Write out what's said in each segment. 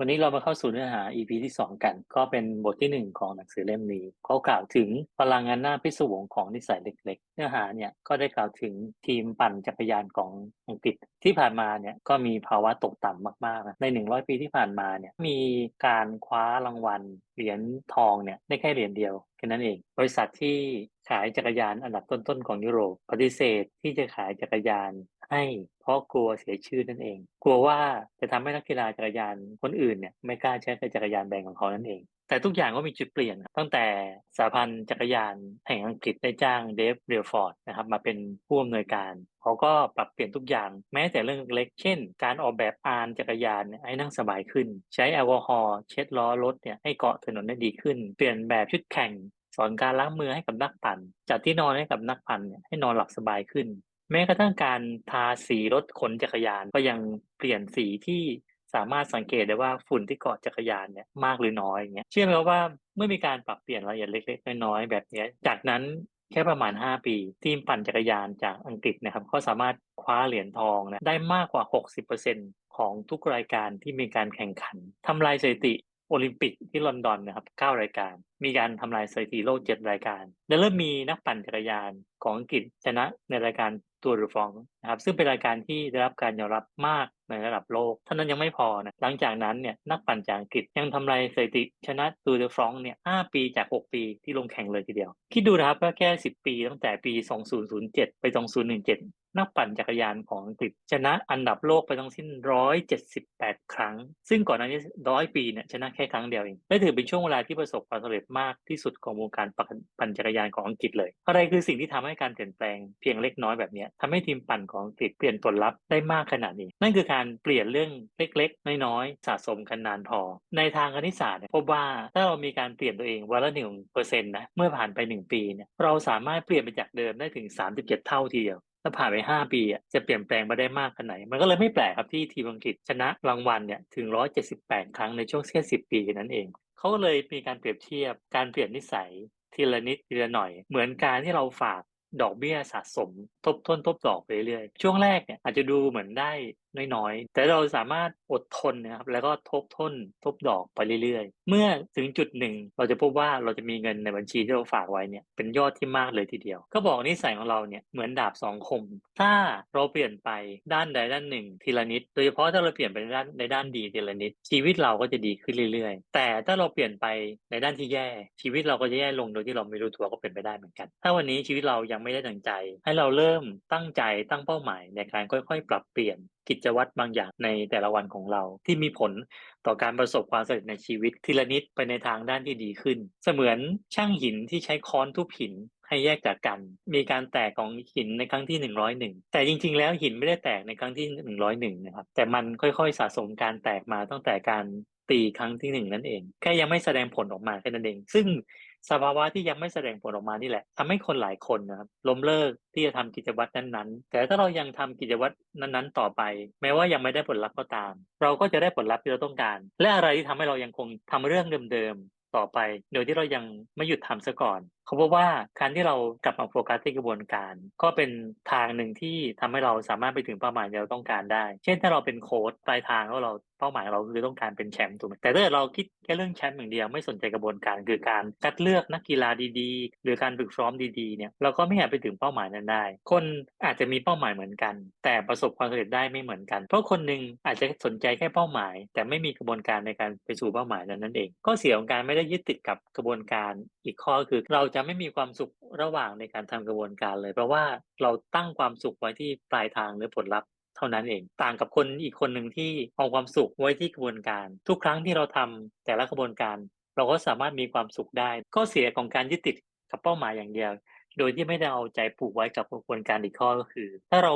วันนี้เรามาเข้าสู่เนื้อหา EP ที่ 2 กัน ก็เป็นบทที่ 1 ของหนังสือเล่มนี้ เขากล่าวถึงพลังงานหน้าพิศวงของนิสัยเล็ก ๆ เนื้อหาเนี่ยก็ได้กล่าวถึงทีมปั่นจักรยานของอังกฤษที่ผ่านมาเนี่ยก็มีภาวะตกต่ำมากๆนะใน 100 ปีที่ผ่านมาเนี่ยมีการคว้ารางวัลเหรียญทองเนี่ยได้แค่เหรียญเดียวแค่นั้นเอง บริษัทที่ ขายจักรยานอันดับต้นๆของยุโรปปฏิเสธที่จะขายจักรยานให้เพราะกลัวเสียชื่อนั่นเอง กลัวว่าจะทำให้นักกีฬาจักรยานคนอื่นเนี่ยไม่กล้าใช้จักรยานแบรนด์ของเขานั่นเอง แต่ทุกอย่างก็มีจุดเปลี่ยน ตั้งแต่สหพันธ์จักรยานแห่งอังกฤษได้จ้างเดฟเรียลฟอร์ดนะครับมาเป็นผู้อำนวยการเขาก็ปรับเปลี่ยนทุกอย่างแม้แต่เรื่องเล็กๆเช่น การออกแบบอานจักรยานให้นั่งสบายขึ้น ใช้แอลกอฮอล์เช็ดล้อรถเนี่ยให้เกาะถนนได้ดีขึ้น เปลี่ยนแบบชุดแข่ง สอนการล้างมือให้กับนักปั่น จัดที่นอนให้กับนักปั่นเนี่ยให้นอนหลับสบายขึ้น แม้กระทั่งการทาสีรถขนจักรยานก็ยังเปลี่ยนสีที่สามารถสังเกตได้ว่าฝุ่นที่เกาะจักรยานเนี่ยมากหรือน้อยอย่างเงี้ยเชื่อไหมว่าเมื่อมีการปรับเปลี่ยนรายละเอียดเล็ก ๆ น้อยๆแบบนี้จากนั้นแค่ประมาณ 5 ปี ทีมปั่นจักรยานจากอังกฤษนะครับก็สามารถคว้าเหรียญทองนะได้มากกว่า 60%ของทุกรายการที่มีการแข่งขันทำลายสถิติ โอลิมปิกที่ลอนดอนนะครับ9รายการ มีการทำลายสถิติโลก 7 รายการ และเริ่มมีนักปั่นจักรยานของอังกฤษชนะในรายการตัวรูฟองนะครับซึ่งเป็นรายการที่ได้รับการยอมรับมากในระดับโลกเท่านั้นยังไม่พอนะหลังจากนั้นเนี่ยนักปั่นจากอังกฤษยังทำลายสถิติชนะตูเดฟรองเนี่ย5ปีจาก 6 ปีที่ลงแข่งเลยทีเดียว คิดดูนะครับว่าแค่ 10 ปีตั้งแต่ปี 2007 ไป 2017 นักปั่นจักรยานของอังกฤษ ชนะอันดับโลกไปทั้งสิ้น 178 ครั้ง ซึ่งก่อนหน้านี้ร้อยปีเนี่ยชนะแค่ครั้งเดียวเองและถือเป็นช่วงเวลาที่ประสบความสำเร็จมากที่สุดของวงการปั่นจักรยานของอังกฤษเลย อะไรคือสิ่งที่ทำให้การเปลี่ยนแปลงเพียงเล็กน้อยแบบนี้ทำให้ทีมปั่นของอังกฤษเปลี่ยนผลลัพธ์ได้มากขนาดนี้ นั่นคือการเปลี่ยนเรื่องเล็กๆ น้อยๆ สะสมกันนานพอ ในทางคณิตศาสตร์พบว่าถ้าเรามีการเปลี่ยนตัวเองวันละหนึ่งเปอร์เซ็นต์นะเมื่อผ่านไป 1 ปีเนี่ยเราสามารถเปลี่ยนไปจากเดิมได้ถึง 37 เท่าทีเดียว ถ้าผ่านไปห้าปีจะเปลี่ยนแปลงมาได้มากขนาดไหน มันก็เลยไม่แปลกครับที่ทีมอังกฤษชนะรางวัลเนี่ยถึง 178 ครั้งในช่วงแค่10 ปีนั้นเอง เขาก็เลยมีการเปรียบเทียบการเปลี่ยนนิสัยทีละนิดทีละหน่อย เหมือนการที่เราฝากดอกเบี้ยสะสม ทบต้นทบดอกไปเรื่อยช่วงแรกเนี่ยอาจจะดูเหมือนได้น้อยๆ แต่เราสามารถอดทนนะครับแล้วก็ทบต้นทบดอกไปเรื่อยๆ เมื่อถึงจุดหนึ่งเราจะพบว่าเราจะมีเงินในบัญชีที่เราฝากไว้เนี่ยเป็นยอดที่มากเลยทีเดียว ก็บอกนิสัยของเราเนี่ยเหมือนดาบสองคม ถ้าเราเปลี่ยนไปด้านใดด้านหนึ่ง ทีละนิด โดยเฉพาะถ้าเราเปลี่ยนไปในด้านในด้านดีทีละนิด ชีวิตเราก็จะดีขึ้นเรื่อยๆ แต่ถ้าเราเปลี่ยนไปในด้านที่แย่ ชีวิตเราก็จะแย่ลงโดยที่เราไม่รู้ตัวก็เป็นไปได้เหมือนกัน ถ้าวันนี้ชีวิตเรายังไม่ได้ดังใจ ให้เราเริ่มตั้งใจตั้งเป้าหมายในการค่อย ๆ ปรับเปลี่ยน กิจวัตรบางอย่างในแต่ละวันของเรา ที่มีผลต่อการประสบความสำเร็จในชีวิตทีละนิดไปในทางด้านที่ดีขึ้น เสมือนช่างหินที่ใช้ค้อนทุบหินให้แยกจากกัน มีการแตกของหินในครั้งที่ 101 แต่จริงๆ แล้วหินไม่ได้แตกในครั้งที่ 101 นะครับ แต่มันค่อยๆ สะสมการแตกมาตั้งแต่การตีครั้งที่หนึ่งนั่นเอง แค่ยังไม่แสดงผลออกมาแค่นั้นเอง ซึ่ง สภาวะที่ยังไม่แสดงผลออกมานี่แหละทำให้คนหลายคนนะครับล้มเลิกที่จะทำกิจวัตรนั้นๆ แต่ถ้าเรายังทำกิจวัตรนั้นๆ ต่อไป แม้ว่ายังไม่ได้ผลลัพธ์ก็ตาม เราก็จะได้ผลลัพธ์ที่เราต้องการ และอะไรที่ทำให้เรายังคงทำเรื่องเดิมๆต่อไป โดยที่เรายังไม่หยุดทำซะก่อน เขาบอกว่าการที่เรากลับมาโฟกัสที่กระบวนการ ก็เป็นทางหนึ่งที่ทำให้เราสามารถไปถึงเป้าหมายที่เราต้องการได้ เช่นถ้าเราเป็นโค้ดปลายทางแล้วเราเป้าหมายเราคือต้องการเป็นแชมป์ถูกไหมแต่ถ้าเราคิดแค่เรื่องแชมป์อย่างเดียวไม่สนใจกระบวนการคือการคัดเลือกนักกีฬาดีๆ หรือการฝึกซ้อมดีๆเนี่ยเราก็ไม่อาจไปถึงเป้าหมายนั้นได้ คนอาจจะมีเป้าหมายเหมือนกัน แต่ประสบความสำเร็จได้ไม่เหมือนกัน เพราะคนหนึ่งอาจจะสนใจแค่เป้าหมาย แต่ไม่มีกระบวนการในการไปสู่เป้าหมายนั้นนั่นเอง ก็เสียของการไม่ได้ยึดติดกับกระบวนการอีกข้อคือเราจะไม่มีความสุขระหว่างในการทำกระบวนการเลย เพราะว่าเราตั้งความสุขไว้ที่ปลายทางหรือผลลัพธ์เท่านั้นเอง ต่างกับคนอีกคนหนึ่งที่เอาความสุขไว้ที่กระบวนการ ทุกครั้งที่เราทำแต่ละกระบวนการ เราก็สามารถมีความสุขได้ก็เสียของการยึดติดกับเป้าหมายอย่างเดียว โดยที่ไม่ได้เอาใจผูกไว้กับกระบวนการอีกข้อก็คือ ถ้าเรา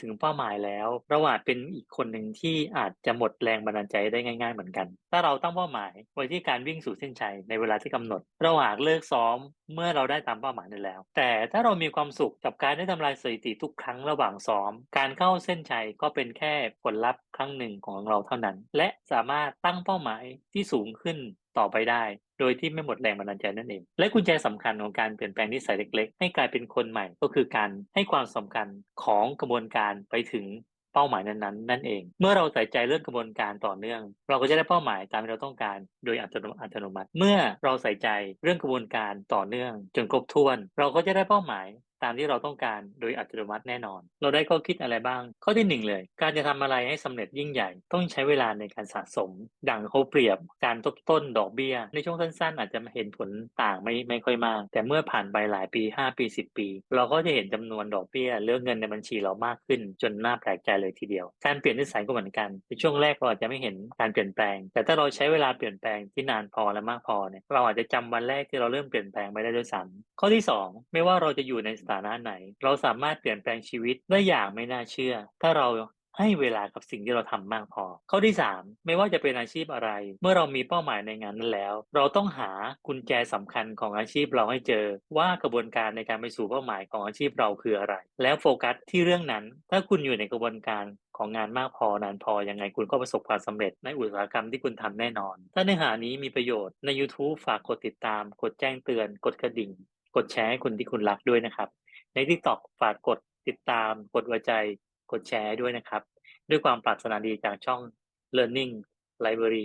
ถึงเป้าหมายแล้ว เราอาจเป็นอีกคนหนึ่งที่อาจจะหมดแรงบันดาลใจได้ง่ายๆเหมือนกัน ถ้าเราตั้งเป้าหมายไว้ที่การวิ่งสู่เส้นชัยในเวลาที่กำหนด เราอาจเลิกซ้อมเมื่อเราได้ตามเป้าหมายนั้นแล้ว แต่ถ้าเรามีความสุขกับการได้ทำลายสถิติทุกครั้งระหว่างซ้อม การเข้าเส้นชัยก็เป็นแค่ผลลัพธ์ครั้งหนึ่งของเราเท่านั้น และสามารถตั้งเป้าหมายที่สูงขึ้นต่อไปได้ โดยที่ไม่หมดแรงบันดาลใจนั่นเอง และกุญแจสำคัญของการเปลี่ยนแปลงนิสัยเล็ก ๆ ให้กลายเป็นคนใหม่ก็คือการให้ความสำคัญของกระบวนการไปถึงเป้าหมายนั้นๆ นั่นเอง เมื่อเราใส่ใจเรื่องกระบวนการต่อเนื่อง เราก็จะได้เป้าหมายตามที่เราต้องการโดยอัตโนมัติ เมื่อเราใส่ใจเรื่องกระบวนการต่อเนื่อง จนครบถ้วน เราก็จะได้เป้าหมาย ตามที่เราต้องการโดยอัตโนมัติแน่นอน เราได้ข้อคิดอะไรบ้าง ข้อที่หนึ่งเลย การจะทำอะไรให้สำเร็จยิ่งใหญ่ ต้องใช้เวลาในการสะสม ดังเขาเปรียบ การทบต้นดอกเบี้ย ในช่วงสั้นๆ อาจจะเห็นผลต่างไม่ไม่ค่อยมาก แต่เมื่อผ่านไปหลายปี 5 ปี 10 ปี เราก็จะเห็นจำนวนดอกเบี้ยเรื่องเงินในบัญชีเรามากขึ้น จนน่าแปลกใจเลยทีเดียว การเปลี่ยนนิสัยก็เหมือนกัน ในช่วงแรกเราอาจจะไม่เห็นการเปลี่ยนแปลง แต่ถ้าเราใช้เวลาเปลี่ยนแปลงที่นานพอและมากพอเนี่ยเราอาจจะจำวันแรกที่เราเริ่มเปลี่ยนแปลงไม่ได้ด้วยซ้ำข้อที่ 2 ไม่ว่าเราจะอยู่ในสถานะไหน เราสามารถเปลี่ยนแปลงชีวิตได้อย่างไม่น่าเชื่อ ถ้าเราให้เวลากับสิ่งที่เราทำมากพอ ข้อที่ 3 ไม่ว่าจะเป็นอาชีพอะไร เมื่อเรามีเป้าหมายในงานนั้นแล้ว เราต้องหากุญแจสำคัญของอาชีพเราให้เจอ ว่ากระบวนการในการไปสู่เป้าหมายของอาชีพเราคืออะไร แล้วโฟกัสที่เรื่องนั้น ถ้าคุณอยู่ในกระบวนการของงานมากพอนานพอยังไงคุณก็ประสบความสำเร็จในอุตสาหกรรมที่คุณทำแน่นอน ถ้าเนื้อหานี้มีประโยชน์ใน YouTube ฝากกดติดตาม กดแจ้งเตือน กดกระดิ่ง กดแชร์ให้คนที่คุณรักด้วยนะครับ ใน TikTok ฝากกดติดตาม กดหัวใจ กดแชร์ด้วยนะครับ ด้วยความปรารถนาดีจากช่อง Learning Library